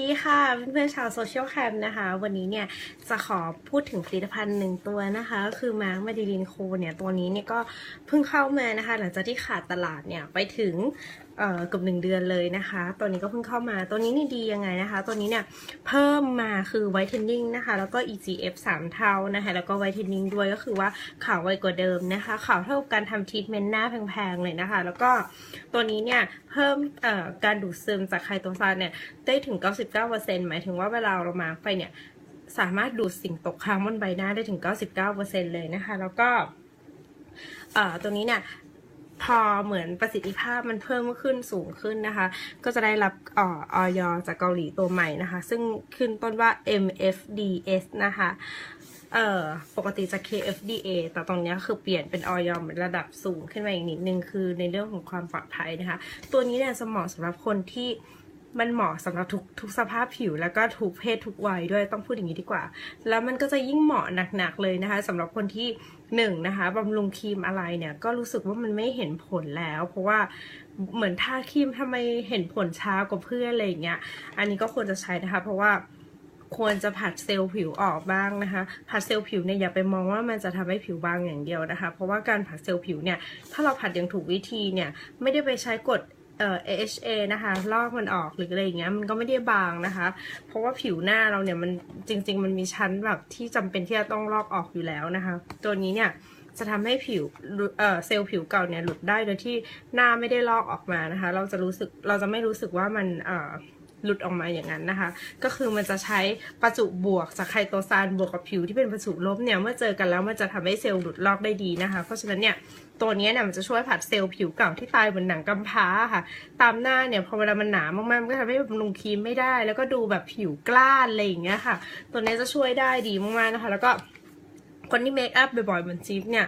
ดีค่ะเพื่อนๆชาวโซเชียลแคมนะคะ วันนี้เนี่ยจะขอพูดถึงผลิตภัณฑ์หนึ่งตัวนะคะก็คือมาร์คมาดิลินโคเนี่ยตัวนี้เนี่ยก็เพิ่งเข้ามานะคะ หลังจากที่ขาดตลาดเนี่ยไปถึง เอ่อเกือบหนึ่งเดือนเลยนะคะ ตัวนี้ก็เพิ่งเข้ามา ตัวนี้นี่ดียังไงนะคะ ตัวนี้เนี่ยเพิ่มมาคือไวท์เทนนิ่งนะคะ แล้วก็ EGF 3 เท่านะคะ แล้วก็ไวท์เทนนิ่งด้วยก็คือว่าขาวไวกว่าเดิมนะคะ ขาวเท่ากับการทำทรีทเมนต์หน้าแพงๆเลยนะคะ แล้วก็ตัวนี้เนี่ยเพิ่มเอ่อการดูดซึมจากไคโตซานเนี่ยได้ถึง 99%หมายถึงว่าเวลาเรามาร์กไปเนี่ยสามารถดูดสิ่งตกค้างบนใบหน้าได้ถึง 99%เลยนะคะ แล้วก็ตัวนี้เนี่ย พอเหมือนประสิทธิภาพมันเพิ่มขึ้นสูงขึ้นนะคะ ก็จะได้รับออออยจากเกาหลีตัวใหม่นะคะ ซึ่งขึ้นต้นว่า MFDS นะคะเอ่อปกติจะ KFDA แต่ตรงนี้คือเปลี่ยนเป็นออยเหมือนระดับสูงขึ้นมาอีกนิดนึง คือในเรื่องของความปลอดภัยนะคะ ตัวนี้เนี่ยสมองสำหรับคนที่ มันเหมาะสำหรับทุกทุกสภาพผิว แล้วก็ทุกเพศทุกวัยด้วยต้องพูดอย่างนี้ดีกว่า แล้วมันก็จะยิ่งเหมาะหนักๆเลยนะคะสำหรับคนที่หนึ่งนะคะบำรุงครีมอะไรเนี่ยก็รู้สึกว่ามันไม่เห็นผลแล้ว เพราะว่าเหมือนทาครีมทำไมเห็นผลช้ากว่าเพื่อนอะไรอย่างเงี้ยอันนี้ก็ควรจะใช้นะคะ เพราะว่าควรจะผัดเซลล์ผิวออกบ้างนะคะ ผัดเซลล์ผิวเนี่ยอย่าไปมองว่ามันจะทำให้ผิวบางอย่างเดียวนะคะ เพราะว่าการผัดเซลล์ผิวเนี่ย ถ้าเราผัดอย่างถูกวิธีเนี่ย ไม่ได้ไปใช้กฎ เอ่อ AHA นะคะลอกมันออกหรืออะไรอย่างเงี้ยมันก็ไม่ได้บางนะคะ เพราะว่าผิวหน้าเราเนี่ยมันจริง ๆ มันมีชั้นแบบที่จำเป็นที่จะต้องลอกออกอยู่แล้วนะคะ ตัวนี้เนี่ยจะทำให้ผิวเอ่อเซลล์ผิวเก่าเนี่ยหลุดได้โดยที่หน้าไม่ได้ลอกออกมานะคะ เราจะรู้สึกเราจะไม่รู้สึกว่ามันเอ่อ หลุดออกมาอย่างนั้นนะคะ ก็คือมันจะใช้ประจุบวกจากไคโตซานบวกกับผิวที่เป็นประจุลบเนี่ยเมื่อเจอกันแล้วมันจะทำให้เซลล์หลุดลอกได้ดีนะคะ เพราะฉะนั้นเนี่ยตัวนี้เนี่ยมันจะช่วยผัดเซลล์ผิวเก่าที่ตายบนหนังกำพร้าค่ะ ตามหน้าเนี่ยพอเวลามันหนามากๆมันก็ทำให้บำรุงครีมไม่ได้ แล้วก็ดูแบบผิวกล้านอะไรอย่างเงี้ยค่ะ ตัวนี้จะช่วยได้ดีมากๆนะคะ แล้วก็คนที่เมคอัพบ่อยๆเหมือนจิ๊บเนี่ย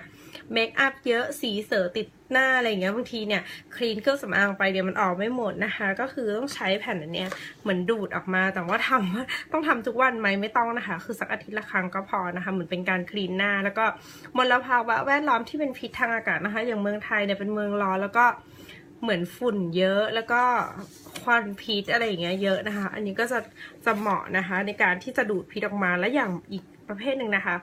เมคอัพเยอะสีเสอติดหน้าอะไรอย่างเงี้ยบางทีเนี่ยคลีนเครื่องสำอางไปเดี๋ยวมันออกไม่หมดนะคะ ก็คือต้องใช้แผ่นอันเนี้ยเหมือนดูดออกมาแต่ว่าทำว่าต้องทำทุกวันไหมไม่ต้องนะคะ คือสักอาทิตย์ละครั้งก็พอนะคะ เหมือนเป็นการคลีนหน้า แล้วก็มลภาวะแวดล้อมที่เป็นพิษทางอากาศนะคะ อย่างเมืองไทยเนี่ยเป็นเมืองร้อนแล้วก็เหมือนฝุ่นเยอะแล้วก็ควันพิษอะไรอย่างเงี้ยเยอะนะคะ อันนี้ก็จะจะเหมาะนะคะ ในการที่จะดูดพิษออกมาและอย่างอีกประเภทหนึ่งนะคะ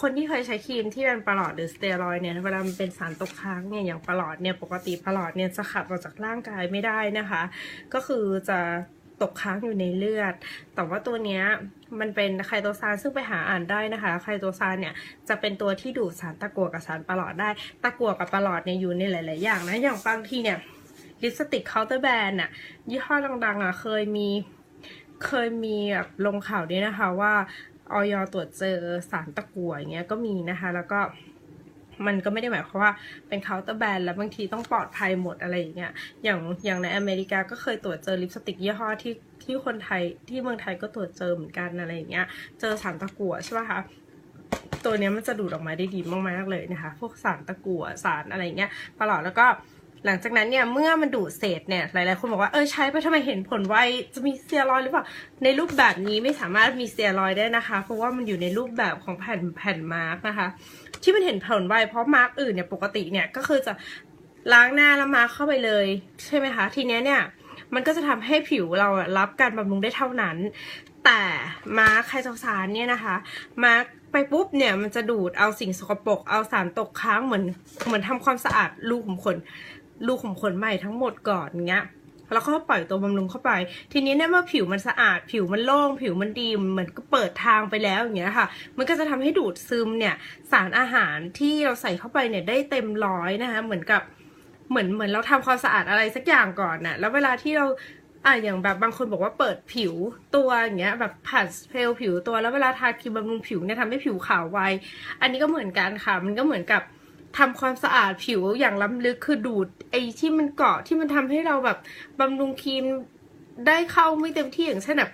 คนที่เคยใช้ครีมที่เป็นประหลอดหรือสเตียรอยด์เนี่ยเวลามันเป็นสารตกค้างเนี่ยอย่างประหลอดเนี่ยปกติประหลอดเนี่ยจะขับออกจากร่างกายไม่ได้นะคะ ก็คือจะตกค้างอยู่ในเลือด แต่ว่าตัวเนี้ยมันเป็นไคโตซานซึ่งไปหาอ่านได้นะคะ ไคโตซานเนี่ยจะเป็นตัวที่ดูดสารตะกั่วกับสารประหลอดได้ ตะกั่วกับประหลอดเนี่ยอยู่ในหลาย ๆ อย่างนะอย่างบางทีเนี่ยลิปสติกเคาน์เตอร์แบรนด์อะยี่ห้อดังๆอะเคยมีเคยมีแบบลงข่าวด้วยนะคะว่า ออยตรวจเจอสารตะกั่วอย่างเงี้ยก็มีนะคะ แล้วก็มันก็ไม่ได้หมายความว่าเป็นเคาน์เตอร์แบรนด์แล้วบางทีต้องปลอดภัยหมดอะไรอย่างเงี้ย อย่างอย่างในอเมริกาก็เคยตรวจเจอลิปสติกยี่ห้อที่ที่คนไทยที่เมืองไทยก็ตรวจเจอเหมือนกันอะไรอย่างเงี้ย เจอสารตะกั่วใช่ป่ะคะตัวเนี้ยมันจะดูดออกมาได้ดีมากๆเลยนะคะ พวกสารตะกั่วสารอะไรเงี้ยตลอดแล้วก็ หลังจากนั้นเนี่ยเมื่อมันดูดเศษเนี่ยหลายๆคนบอกว่าเออใช้ไปทำไมเห็นผลไวจะมีเตียรอยหรือเปล่าในรูปแบบนี้ไม่สามารถมีเตียรอยได้นะคะ เพราะว่ามันอยู่ในรูปแบบของแผ่นแผ่นมาร์กนะคะ ที่มันเห็นผลไวเพราะมาร์กอื่นเนี่ยปกติเนี่ยก็คือจะล้างหน้าแล้วมาร์กเข้าไปเลยใช่ไหมคะ ทีเนี้ยเนี่ยมันก็จะทำให้ผิวเรารับการบำรุงได้เท่านั้น แต่มาร์คไคโตซานเนี่ยนะคะ มาร์คไปปุ๊บเนี่ยมันจะดูดเอาสิ่งสกปรกเอาสารตกค้างเหมือนเหมือนทำความสะอาดรูขุมขน รูขุมขนใหม่ทั้งหมดก่อนเงี้ยแล้วก็ปล่อยตัวบำรุงเข้าไป ทีนี้เนี่ยเมื่อผิวมันสะอาด ผิวมันโล่ง ผิวมันดีเหมือนก็เปิดทางไปแล้วอย่างเงี้ยค่ะ มันก็จะทำให้ดูดซึมเนี่ยสารอาหารที่เราใส่เข้าไปเนี่ยได้เต็มร้อยนะคะ เหมือนกับเหมือนเหมือนเราทำความสะอาดอะไรสักอย่างก่อนน่ะ แล้วเวลาที่เราอะอย่างแบบบางคนบอกว่าเปิดผิวตัวอย่างเงี้ยแบบผัดเพลผิวตัวแล้วเวลาทาครีมบำรุงผิวเนี่ยทำให้ผิวขาวไว อันนี้ก็เหมือนกันค่ะ มันก็เหมือนกับ ทำความสะอาดผิวอย่างล้ำลึกคือดูดไอ้ที่มันเกาะที่มันทำให้เราแบบบำรุงครีมได้เข้าไม่เต็มที่อย่างเช่นแบบ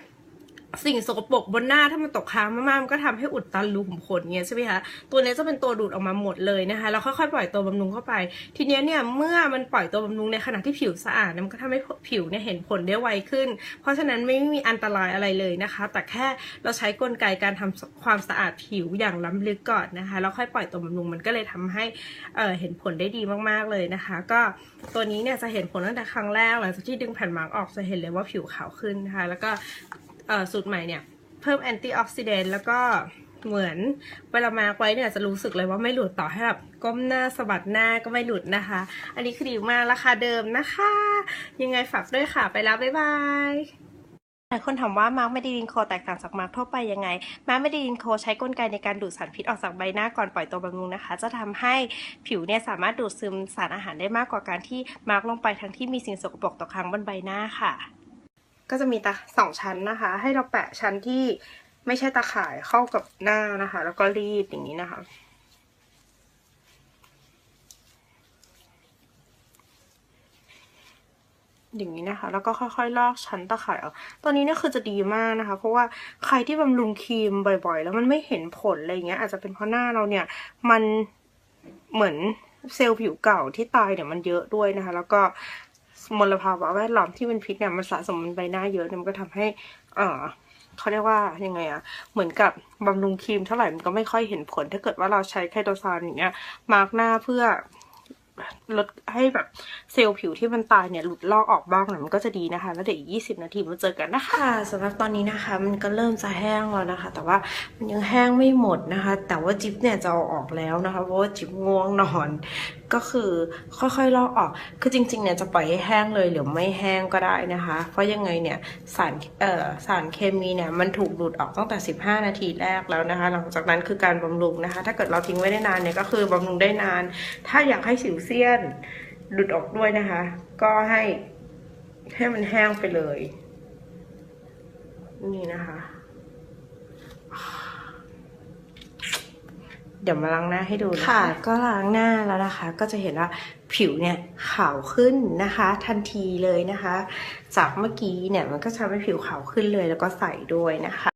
สิ่งสกปรกบนหน้าถ้ามันตกค้างมากๆมันก็ทำให้อุดตันรูขุมขนเงี้ยใช่ไหมคะตัวนี้จะเป็นตัวดูดออกมาหมดเลยนะคะแล้วค่อยๆปล่อยตัวบำรุงเข้าไป ทีเนี้ยเนี่ยเมื่อมันปล่อยตัวบำรุงในขณะที่ผิวสะอาดเนี่ยมันก็ทำให้ผิวเนี่ยเห็นผลได้ไวขึ้น เพราะฉะนั้นไม่มีอันตรายอะไรเลยนะคะ แต่แค่เราใช้กลไกการทำความสะอาดผิวอย่างล้ำลึกก่อนนะคะแล้วค่อยปล่อยตัวบำรุงมันก็เลยทำให้เอ่อเห็นผลได้ดีมากๆเลยนะคะ ก็ตัวนี้เนี่ยจะเห็นผลตั้งแต่ครั้งแรกหลังจากที่ดึงแผ่นมาร์กออกจะเห็นเลยว่าผิวขาวขึ้นนะคะแล้วก็ สูตรใหม่เนี่ย เพิ่มแอนตี้ออกซิเดนต์แล้วก็เหมือนเวลามาร์กไว้เนี่ยจะรู้สึกเลยว่าไม่หลุดต่อให้แบบก้มหน้าสะบัดหน้าก็ไม่หลุดนะคะ อันนี้คือดีมากราคาเดิมนะคะ ยังไงฝากด้วยค่ะไปแล้ว บ๊ายบายหลายคนถามว่ามาร์กเมดิลินโคแตกต่างจากมาร์กทั่วไปยังไง มาร์กเมดิลินโคใช้กลไกในการดูดสารพิษออกจากใบหน้าก่อนปล่อยตัวบำรุงนะคะ จะทำให้ผิวเนี่ยสามารถดูดซึมสารอาหารได้มากกว่าการที่มาร์กลงไปทั้งที่มีสิ่งสกปรกตกค้างบนใบหน้าค่ะ ก็จะมีตาสองชั้นนะคะ ให้เราแปะชั้นที่ไม่ใช่ตาข่ายเข้ากับหน้านะคะ แล้วก็รีดอย่างนี้นะคะ อย่างนี้นะคะ แล้วก็ค่อยๆลอกชั้นตะข่ายออกตอนนี้เนี่ยคือจะดีมากนะคะ เพราะว่าใครที่บำรุงครีมบ่อยๆ แล้วมันไม่เห็นผลอะไรเงี้ยอาจจะเป็นเพราะหน้าเราเนี่ยมันเหมือนเซลล์ผิวเก่าที่ตายเนี่ยมันเยอะด้วยนะคะ แล้วก็ มลภาวะแวดล้อมที่เป็นพิษเนี่ยมันสะสมบนใบหน้าเยอะเนี่ยมันก็ทำให้เอ่อเขาเรียกว่ายังไงอะเหมือนกับบำรุงครีมเท่าไหร่มันก็ไม่ค่อยเห็นผล ถ้าเกิดว่าเราใช้ไคโตซานอย่างเงี้ยมาร์กหน้าเพื่อ ลดให้แบบเซลล์ผิวที่มันตายเนี่ยหลุดลอกออกบ้างเนี่ยมันก็จะดีนะคะ แล้วเดี๋ยวอีก20นาทีมาเจอกันนะคะสำหรับตอนนี้นะคะ มันก็เริ่มจะแห้งแล้วนะคะ แต่ว่ามันยังแห้งไม่หมดนะคะ แต่ว่าจิ๊บเนี่ยจะเอาออกแล้วนะคะเพราะว่าจิ๊บง่วงนอนก็คือค่อยๆลอกออก คือจริงๆเนี่ยจะปล่อยให้แห้งเลยหรือไม่แห้งก็ได้นะคะ เพราะยังไงเนี่ยสารเอ่อสารเคมีเนี่ยมันถูกดูดออกตั้งแต่ 15 นาทีแรกแล้วนะคะ หลังจากนั้นคือการบำรุงนะคะ ถ้าเกิดเราทิ้งไว้ได้นานเนี่ยก็คือบำรุงได้นาน ถ้าอยากให้สิวเซียนหลุดออกด้วยนะคะ ก็ให้ให้มันแห้งไปเลย นี่นะคะ เดี๋ยวมาล้างหน้าให้ดูนะคะค่ะ ก็ล้างหน้าแล้วนะคะ ก็จะเห็นว่าผิวเนี่ยขาวขึ้นนะคะ ทันทีเลยนะคะ จากเมื่อกี้เนี่ยมันก็ทำให้ผิวขาวขึ้นเลยแล้วก็ใสด้วยนะคะ